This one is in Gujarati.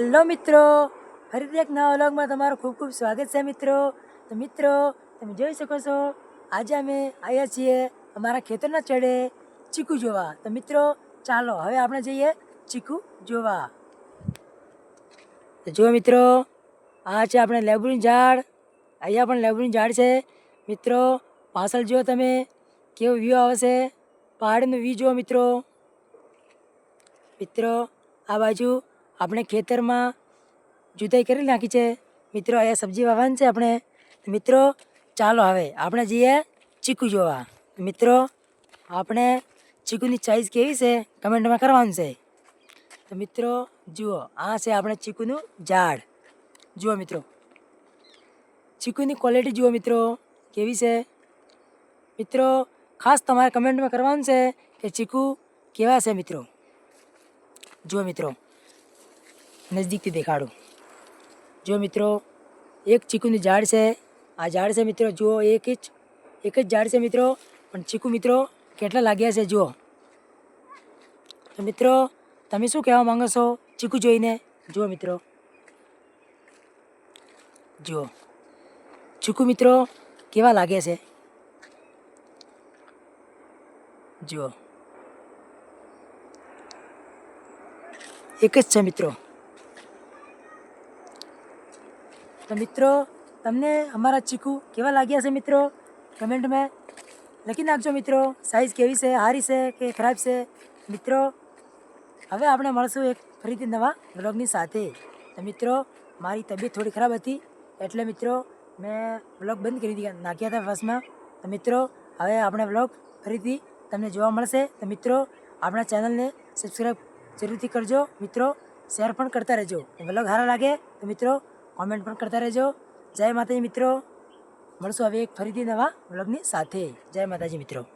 હેલો મિત્રો, ફરીથી એક નવા વ્લોગમાં તમારું ખૂબ ખૂબ સ્વાગત છે મિત્રો. તો મિત્રો, તમે જોઈ શકો છો, આજે અમે આવ્યા છીએ અમારા ખેતરના ચડે ચીકુ જોવા. તો મિત્રો, ચાલો, હવે આપણે જઈએ ચીકુ જોવા. તો જુઓ મિત્રો, આ છે આપણે લેબુનું ઝાડ. અહીંયા પણ લેબુનું ઝાડ છે. મિત્રો, પાછળ જુઓ તમે, કેવો વ્યૂ આવશે પહાડીનો વ્યૂ જુઓ મિત્રો. મિત્રો, આ બાજુ આપણે ખેતરમાં જુતાઈ કરી નાખી છે. મિત્રો, અહીંયા સબ્જી વાવવાની છે આપણે. મિત્રો, ચાલો હવે આપણે જઈએ ચીકુ જોવા. મિત્રો, આપણે ચીકુની સાઈઝ કેવી છે? કમેન્ટમાં કરવાનું છે. તો મિત્રો, જુઓ, આ છે આપણે ચીકુનું ઝાડ. જુઓ મિત્રો. ચીકુની ક્વોલિટી જુઓ મિત્રો, કેવી છે? મિત્રો, ખાસ તમારે કમેન્ટમાં કરવાનું છે કે ચીકુ કેવા છે મિત્રો? જુઓ મિત્રો. નજદીકથી દેખાડું. જો મિત્રો, એક ચીકુનું ઝાડ છે. આ ઝાડ છે મિત્રો, જુઓ, એક જ એક જ ઝાડ છે મિત્રો. પણ ચીકુ મિત્રો, કેટલા લાગ્યા છે જુઓ. તો મિત્રો, તમે શું કહેવા માંગો છો ચીકુ જોઈને? જુઓ મિત્રો. જુઓ. ચીકુ મિત્રો, કેવા લાગે છે? જુઓ. એક જ છે મિત્રો. તો મિત્રો, તમને અમારા ચીકુ કેવા લાગ્યા છે મિત્રો? કમેન્ટમાં લખી નાખજો મિત્રો. સાઇઝ કેવી છે? સારી છે કે ખરાબ છે? મિત્રો, હવે આપણે મળશું એક ફરીથી નવા વ્લોગની સાથે. તો મિત્રો, મારી તબિયત થોડી ખરાબ હતી, એટલે મિત્રો, મેં વ્લોગ બંધ કરી દીધા નાખ્યા હતા ફર્સ્ટમાં. તો મિત્રો, હવે આપણે વ્લોગ ફરીથી તમને જોવા મળશે. તો મિત્રો, આપણા ચેનલને સબસ્ક્રાઈબ જરૂરથી કરજો. મિત્રો, શેર પણ કરતા રહેજો. વ્લોગ સારા લાગે તો મિત્રો કોમેન્ટ પણ કરતા રહેજો. જય માતાજી મિત્રો. મળશું હવે એક ફરીથી નવા વ્લોગની સાથે. જય માતાજી મિત્રો.